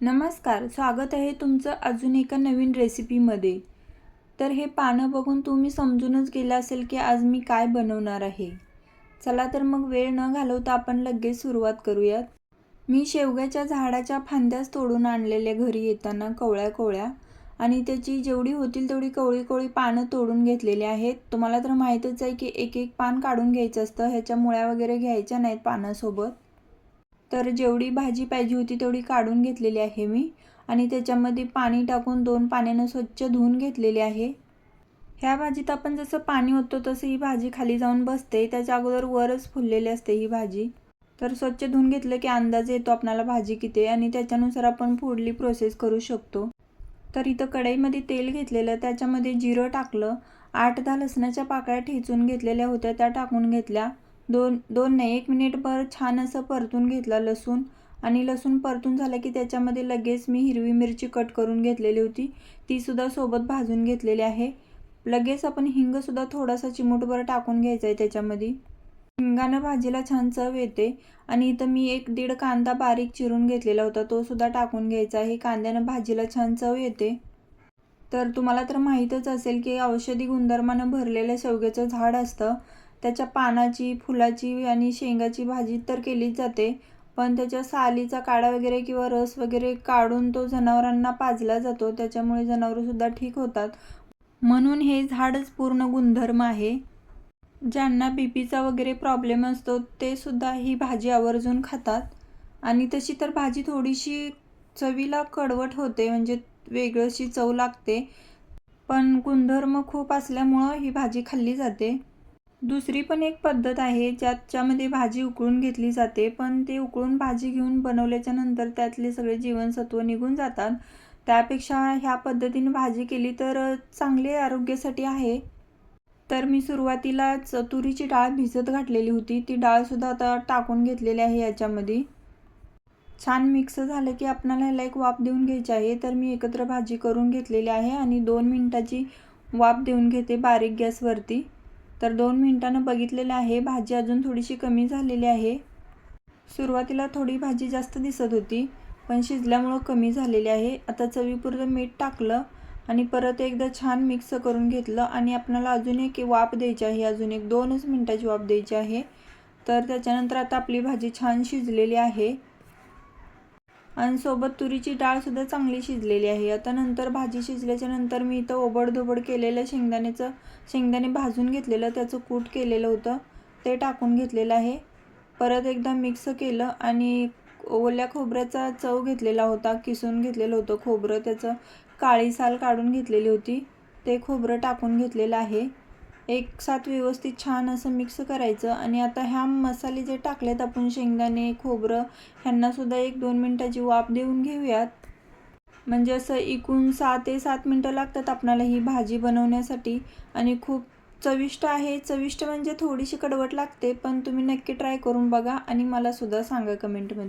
नमस्कार स्वागत आहे तुमचं अजून एका नवीन रेसिपीमध्ये. तर हे पानं बघून तुम्ही समजूनच गेलं असेल की आज मी काय बनवणार आहे. चला तर मग वेळ न घालवता आपण लगेच सुरुवात करूयात. मी शेवग्याच्या झाडाच्या फांद्याच तोडून आणलेल्या घरी येताना कवळ्या कोवळ्या आणि त्याची जेवढी होतील तेवढी कवळी कोवळी पानं तोडून घेतलेली आहेत. तुम्हाला तर माहीतच आहे की एक एक पान काढून घ्यायचं असतं ह्याच्या मुळ्या वगैरे घ्यायच्या नाहीत पानासोबत. तर जेवढी भाजी पाहिजे होती तेवढी काढून घेतलेली आहे मी. आणि त्याच्यामध्ये पाणी टाकून दोन पाण्यानं स्वच्छ धुवून घेतलेली आहे. ह्या भाजीत आपण जसं पाणी होतं तसं ही भाजी खाली जाऊन बसते. त्याच्या अगोदर वरच फुललेली असते ही भाजी. तर स्वच्छ धुवून घेतलं की अंदाज येतो आपणाला भाजी किती आहे आणि त्याच्यानुसार आपण पुढली प्रोसेस करू शकतो. तर इथं कढईमध्ये तेल घेतलेलं त्याच्यामध्ये जिरं टाकलं आठ दहा लसणाच्या पाकळ्या ठेचून घेतलेल्या होत्या त्या टाकून घेतल्या. दोन दोन नाही एक मिनिटभर छान असं परतून घेतलं लसूण. आणि लसूण परतून झालं की त्याच्यामध्ये लगेच मी हिरवी मिरची कट करून घेतलेली होती. तीसुद्धा सोबत भाजून घेतलेली आहे. लगेच आपण हिंगसुद्धा थोडासा चिमूटभर टाकून घ्यायचा आहे त्याच्यामध्ये. हिंगानं भाजीला छान चव येते. आणि इथं मी एक दीड कांदा बारीक चिरून घेतलेला होता. तो सुद्धा टाकून घ्यायचा आहे. कांद्यानं भाजीला छान चव येते. तर तुम्हाला तर माहीतच असेल की औषधी गुणधर्मानं भरलेलं शेवग्याचं झाड असतं. त्याच्या पानाची फुलाची आणि शेंगाची भाजी तर केलीच जाते पण त्याच्या सालीचा काढा वगैरे किंवा रस वगैरे काढून तो जनावरांना पाजला जातो त्याच्यामुळे जनावरंसुद्धा ठीक होतात. म्हणून हे झाडच पूर्ण गुणधर्म आहे. ज्यांना बी पीचा वगैरे प्रॉब्लेम असतो ते सुद्धा ही भाजी आवर्जून खातात. आणि तशी तर भाजी थोडीशी चवीला कडवट होते म्हणजे वेगळीशी चव लागते पण गुणधर्म खूप असल्यामुळं ही भाजी खाल्ली जाते. दुसरी पण एक पद्धत आहे ज्याच्यामध्ये भाजी उकळून घेतली जाते पण ते उकळून भाजी घेऊन बनवल्याच्या नंतर त्यातले सगळे जीवनसत्व निघून जातात. त्यापेक्षा ह्या पद्धतीने भाजी केली तर चांगले आरोग्यासाठी आहे. तर मी सुरुवातीलाच तुरीची डाळ भिजत घातलेली होती. ती डाळसुद्धा आता टाकून घेतलेली आहे याच्यामध्ये. छान मिक्स झालं की आपणाला ह्याला एक वाफ देऊन घ्यायची आहे. तर मी एकत्र भाजी करून घेतलेली आहे आणि दोन मिनटाची वाफ देऊन घेते बारीक गॅसवरती. तर दोन मिनटानं बघितलेलं आहे भाजी अजून थोडीशी कमी झालेली आहे. सुरुवातीला थोडी भाजी जास्त दिसत होती पण शिजल्यामुळं कमी झालेली आहे. आता चवीपुरतं मीठ टाकलं आणि परत एकदा छान मिक्स करून घेतलं आणि आपल्याला अजून एक वाफ द्यायची आहे अजून एक दोनच मिनटाची वाफ द्यायची आहे. तर त्याच्यानंतर आता आपली भाजी छान शिजलेली आहे. आणि सोबत तुरीची डाळसुद्धा चांगली शिजलेली आहे. आता नंतर भाजी शिजल्याच्या नंतर मी इथं ओबडधोबड केलेलं शेंगदाण्याचं शेंगदाणे भाजून घेतलेलं त्याचं कूट केलेलं होतं. ते टाकून घेतलेलं आहे. परत एकदा मिक्स केलं आणि ओल्या खोबऱ्याचा चव घेतलेला होता किसून घेतलेलं होतं खोबरं. त्याचं काळी साल काढून घेतलेली होती. ते खोबरं टाकून घेतलेलं आहे. एक साथ व्यवस्थित छान असं मिक्स करायचं. आणि आता ह्या मसाले जे टाकलेत आपण शेंगदाणे खोबरं ह्यांनासुद्धा एक दोन मिनटाची वाफ देऊन घेऊयात. म्हणजे असं इकून सहा ते सात मिनटं लागतात आपणाला ही भाजी बनवण्यासाठी. आणि खूप चविष्ट आहे. चविष्ट म्हणजे थोडीशी कडवट लागते पण तुम्ही नक्की ट्राय करून बघा आणि मला सुद्धा सांगा कमेंटमध्ये